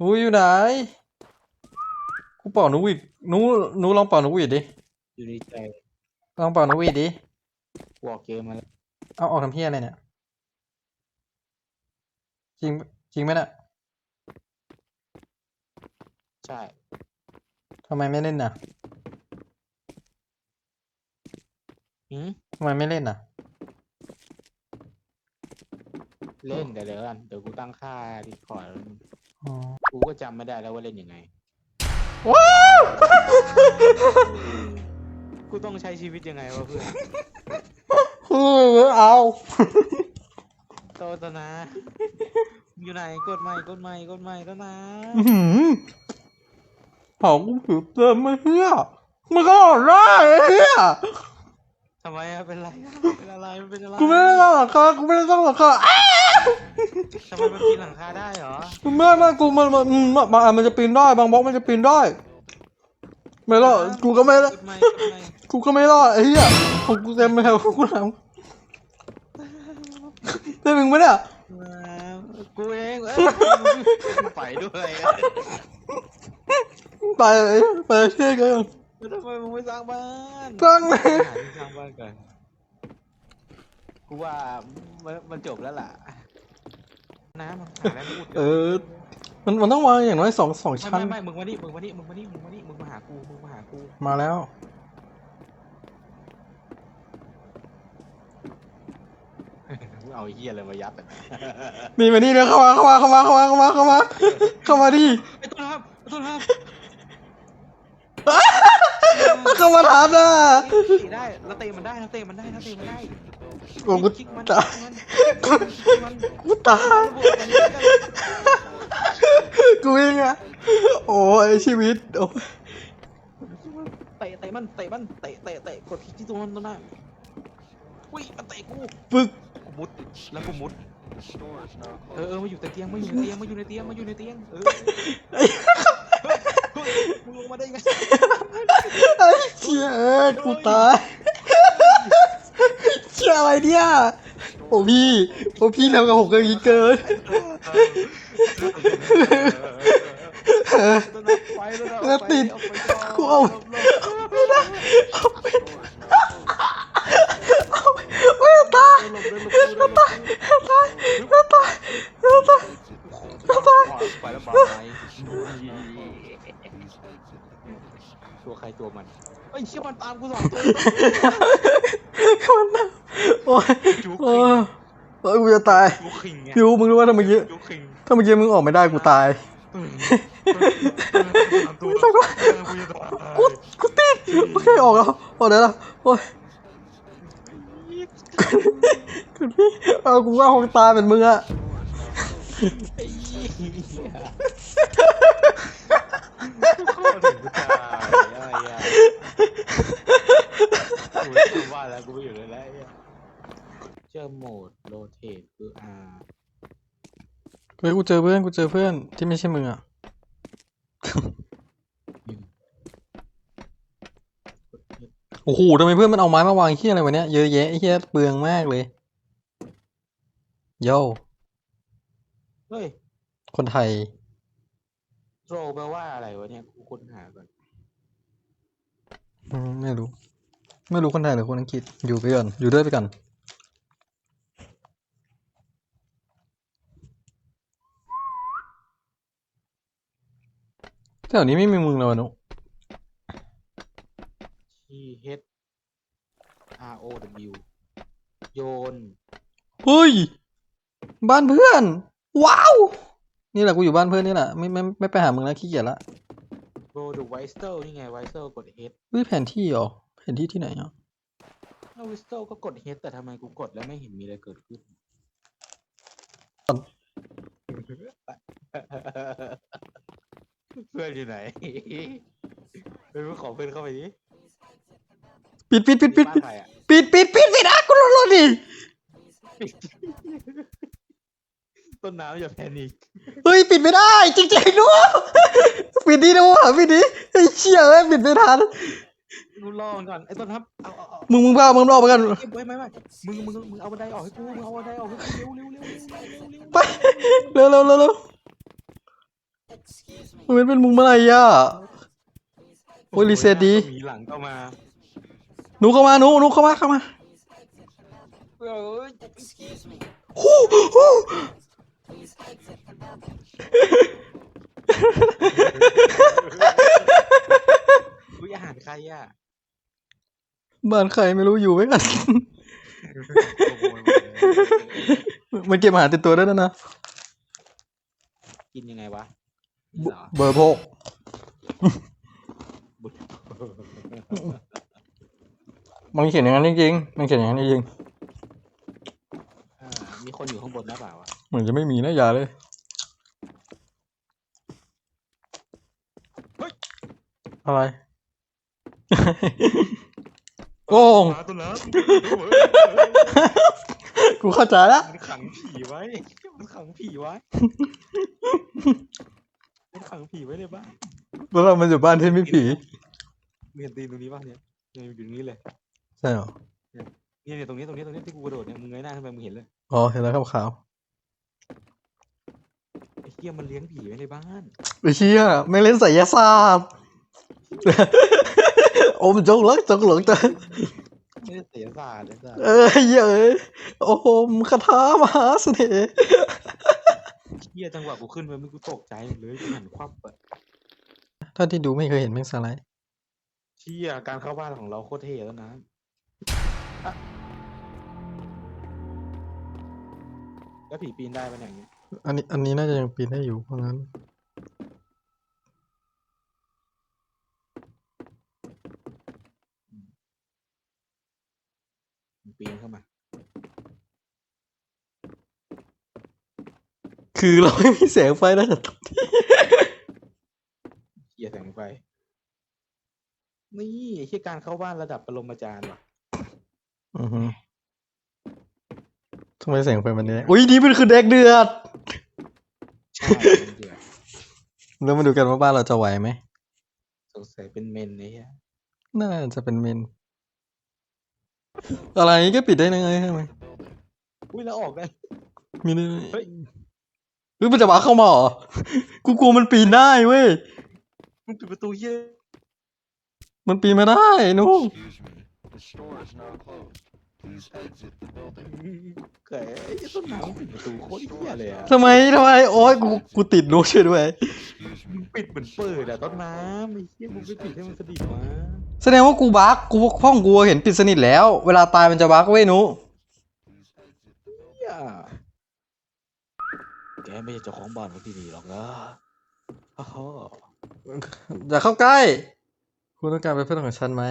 หนูอยู่ไหน กูเป่านกหวีดหนูหนูลองเป่านกหวีดดิ อยู่ในใจลองเป่านกหวีดดิ กูออกเกมมาแล้วเอาออกทำเพี้ยอะไรเนี่ย จริงจริงไหมเนี่ยใช่ ทำไมไม่เล่นน่ะหืมทำไมไม่เล่นน่ะ เล่นแต่เดี๋ยวกันเดี๋ยวกูตั้งค่าดิคอร์ด อ๋อ กูก็จำไม่ได้แล้วว่าเล่นยังไง ว้าวกูต้องใช้ชีวิตยังไงวะเพื่อนเออเอาโตตนะอยู่ไหนกดใหม่กดใหม่กดใหม่แล้วนะอื้อหือเผากูผิวเติมไม่เฮี้ยมันก็ออกได้ไอ้เฮี้ยทำไมอะเป็นไรอะเป็นอะไรมันเป็นอะไรกูไม่ได้ต้องหลังคากูไม่ได้ต้องหลังคาอ้า ทำไมมันปีนหลังคาได้เหรอไม่ไม่กูมันมันอืมมันมันมันจะปีนได้บางบล็อกมันจะปีนได้ ไม่รอดกูก็ไม่รอดกดใหม่กดใหม่กูก็ไม่รอดไอ้เหี้ยของกูเต็มเลยกูทำเต็มมึงไหมเนี่ยมากูเองเอ้ยกูไปด้วยอะไปเลยไปเชื่อกันแล้วทำไมมึงไม่สร้างบ้านสร้างเลยหาที่สร้างบ้านกันกูว่ามันมันจบแล้วล่ะ น้ำมันหาแล้วพูดเออ มันมันต้องวางอย่างน้อยสองสองไม่ชั้นไม่ไม่มึงมานี่มึงมานี่มึงมานี่มึงมานี่มึงมาหากูมึงมาหากูมาแล้ว มึงเอาไอ้เหี้ยอะไรมายัดอะนี่มานี่เลยเข้ามาเข้ามาเข้ามาเข้ามาเข้ามาเข้ามาเข้ามาดิไอ้ต้นครับไอ้ต้นครับเข้ามาถามนะเตะได้แล้วเตะมันได้แล้วเตะมันได้แล้วเตะมันได้ โอ้กูคิกมันตายคิกมันคิกมันกูตายกูเองอะโอ้ยชีวิตโอ้ยเตะเตะมันเตะมันเตะเตะเตะกดคลิกที่ตัวมันตัวนั้นอุ้ยมันเตะกูปึกกูมุดแล้วกูมุดเออเออมาอยู่แต่เตียงมาอยู่ในเตียงมาอยู่ในเตียงมาอยู่ในเตียงเออเฮ้ยมึงลงมาได้ไงไอ้เชี่ยเอ้ยกูตายเชี่ย อะไรเนี่ยโอ้พี่โอ้พี่ทำกับผมเกินเกินแล้วติดกูเอาไม่ได้เอาไม่ได้เอาไม่ได้ไม่ตาย หลบเลยหลบเลยหลบเลย ตายไม่ตายไม่ตายไม่ตาย ไปแล้วบาย ตัวใครตัวมันเอ้ยเชี่ยมันตามกูสองตัวมันน่ะโอ้ยจุกโอ้ยโอ้ยกูจะตายจุกขิงไงพิวมึงรู้ว่าถ้าเมื่อกี้จุกขิงถ้าเมื่อกี้มึงออกไม่ได้กูตายไม่ต้องก็กูจะตายกูกูติดโอเคออกแล้วออกได้แล้วโอ้ยคุณพี่เอากูว่าคงตายเป็นมึงอะ ไอ้เหี้ยโคตรถึงกูตายอะไรอะกูไม่ว่าแล้วกูไม่อยู่เลยแล้วไอ้เหี้ยเจอโหมดโรเทตคือ R เฮ้ยกูเจอเพื่อนกูเจอเพื่อนที่ไม่ใช่มึงอะโอ้โหทำไมเพื่อนมันเอาไม้มาวางเฮียอะไรวะเนี้ยเยอะแยะไอ้เฮียเปลืองมากเลยโย่เฮ้ยคนไทยโรแปลว่าอะไรวะเนี่ยกูค้นหาก่อนอืมไม่รู้ ไม่รู้คนไทยหรือคนอังกฤษอยู่ไปก่อนอยู่ด้วยไปก่อน แถวนี้ไม่มีมึงเลยวะนุ T H R O W โยน เฮ้ย บ้านเพื่อน ว้าว นี่แหละกูอยู่บ้านเพื่อนนี่แหละไม่ไม่ไม่ไปหามึงแล้วขี้เกียจละโรดูไวสเตลนี่ไงไวสเตลกด H เฮ้ยแผนที่เหรอแผนที่ที่ไหนอะถ้าไวสเตลก็กด H แต่ทำไมกูกดแล้วไม่เห็นมีอะไรเกิดขึ้น เพื่อนอยู่ไหนไปขอเพื่อนเข้าไปดิปิดปิดปิดปิดบ้านใครอะปิดปิดปิดปิดอะกูรอรอดิต้นน้ำอย่าแพนิคเฮ้ยปิดไม่ได้จริงๆด้วยปิดดีด้วยปิดดีไอ้เชี่ยเอ้ยปิดไม่ทันกูรอมันก่อนไอ้ต้นครับเอาเอาเอามึงมึงบ้ามึงรอไปกันเก็บไว้ไม่ไม่มึงมึงมึงเอาบันไดออกให้กูมึงเอาบันไดออกให้กูเร็วเร็วเร็วเร็วเร็วเร็วไปเร็วเร็วเร็วเร็ว เว้นเป็นมึงเมื่อไหร่อะโอ้ยรีเซ็ตดีมีหลังเข้ามาหนูเข้ามาหนูหนูเข้ามาเข้ามาเอ้ยฮู้ฮู้อุ้ยอาหารใครอะบ้านใครไม่รู้อยู่ไว้กันขโมยมาเลยมันเก็บอาหารติดตัวได้แล้วนะ กินยังไงวะ เบนี่เหรอเบอร์โพกมันเขียนอย่างนั้นจริงๆมันเขียนอย่างนั้นจริงอ่ามีคนอยู่ข้างบนหรือเปล่าวะๆเหมือนจะไม่มีนะอย่าเลย อะไร โอ้งหมาตัวนั้นกูเข้าใจแล้ว มันขังผีไว้ มันขังผีไว้มัน ขังผีไว้ในบ้านแล้วเรามันอยู่บ้านที่ไม่ผีมึงเห็นตีนตรงนี้ป่ะเนี่ยเนี่ยอยู่ตรงนี้เลยใช่เหรอ เนี่ยเนี่ยตรงนี้ตรงนี้ตรงนี้ที่กูกระโดดเนี่ยมึงเงยหน้าขึ้นไปมึงเห็นเลยอ๋อ เห็นแล้วครับขาวไอ้เหี้ยมันเลี้ยงผีไว้ในบ้านไอ้เชี่ยไม่งเล่นไสยศาสตร์ โอ้มันจงหลักจงหลักแต่ไม่ได้เสียศาสตร์เลยจ้ะเอ้ยเย้ยโอ้โหมคาถามหาเสน่ห์เหี้ ยจังหวะกูขึ้นไปมึงกูตกใจหมดเลยกูหันควับอะถ้าที่ดูไม่เคยเห็นแม่งสไลด์เชี่ยการเข้าบ้านของเราโคตรเท่แล้วนะอะแล้วผีปีนได้ปะเนี่ยอย่างเงี้ยอันนี้อันนี้น่าจะยังปีนได้อยู่เพราะงั้น มันปีนเข้ามา คือเราไม่มีแสงไฟนะแต่เหี้ยแสงไฟ นี่ไอ้เหี้ยการเข้าบ้านระดับปรมาจารย์ว่ะ อือฮึทำไมแสงไฟมันเนี่ยอุ้ยนี่มันคือแดกเดือด ใช่เป็นเดือดแล้วมาดูกันว่าบ้านเราจะไหวไหม สงสัยเป็นเมนไอ้เหี้ยน่าจะเป็นเมน อะไรก็ปิดได้ยังไงใช่ไหมอุ้ยแล้วออกได้ มีได้เฮ้ย เฮ้ยมันจะมาเข้ามาเหรอ กูกลัวมันปีนได้เว้ย มันปิดประตูเหี้ยมันปีนมาได้หนู Excuse me, the store is now closed. Please exit the building. เก๋ไอ้เหี้ยต้นน้ำมันปิดประตูโคตรเหี้ยเลยอะทำไมทำไมโอ้ยกูกูติดหนูช่วยด้วย Excuse มึ me. งปิดเหมือนเปิดอะต้นน้ำไอ้เหี้ยมึงไปปิดให้มันสนิทวะแสดงว่ากูบักกูห้องกูเห็นปิดสนิทแล้ว เวลาตายมันจะบักเว้ยหนู Please exit the building. เหี้ย แกไม่ใช่เจ้าของบ้านคนที่นี่หรอกนะฮ่าฮ่าอย่าเข้าใกล้ คุณต้องการเป็นเพื่อนของฉันไหม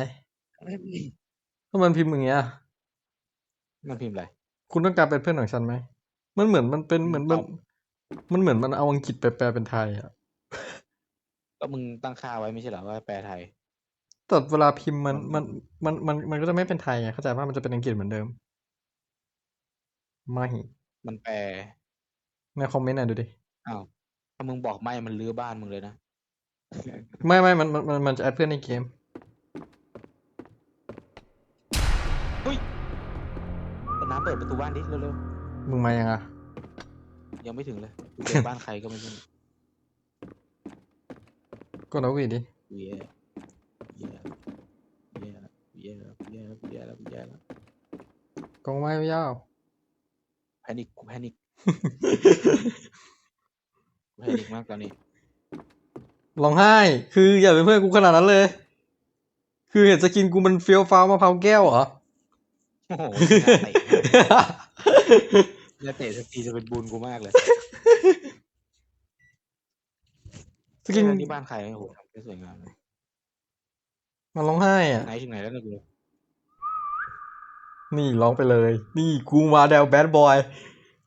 ถ้ามันพิมพ์อย่างเงี้ย มันพิมพ์อะไร คุณต้องการเป็นเพื่อนของฉันไหม มันเหมือนมันเป็นเหมือนมัน มันเหมือนมันเอาอังกฤษไปแปลเป็นไทยอะก็มึงตั้งค่าไว้ไม่ใช่เหรอว่าแปลไทย แต่เวลาพิมพ์มันมันมันมันมันก็จะไม่เป็นไทยไงเข้าใจว่ามันจะเป็นอังกฤษเหมือนเดิม ไม่ มันแปล ในคอมเมนต์หน่อยดูดิ อ้าวถ้ามึงบอกไม่มันรื้อบ้านมึงเลยนะ ไม่ไม่มันมันมันมันจะแอดเพื่อนในเกมต้นน้ำเปิดประตูบ้านดิเร็วมึงมายังอะ ๆ ยังไม่ถึงเลยกูเจอบ้านใครก็ไม่รู้ก็นกหวีดดิ เหี้ยเหี้ยเหี้ยเหี้ยเหี้ยเหี้ยเหี้ยกองไม้ยาว แพนิคกูแพนิคกู แพนิคมากตอนนี้ร้องไห้ คืออย่าเป็นเพื่อนกูขนาดนั้นเลย คือเห็นสกินกูมันเฟี้ยวฟ้าวมะพร้าวแก้วเหรอ โอ้โหน่าเตะน่าเตะสักทีจะเป็นบุญกูมากเลยสกินเออนี่บ้านใครโอ้โหทำได้สวยงามเลยมันร้องไห้อะไหนถึงไหนแล้วเนี่ยกูนี่ร้องไปเลย นี่กูมาแดวแบดบอย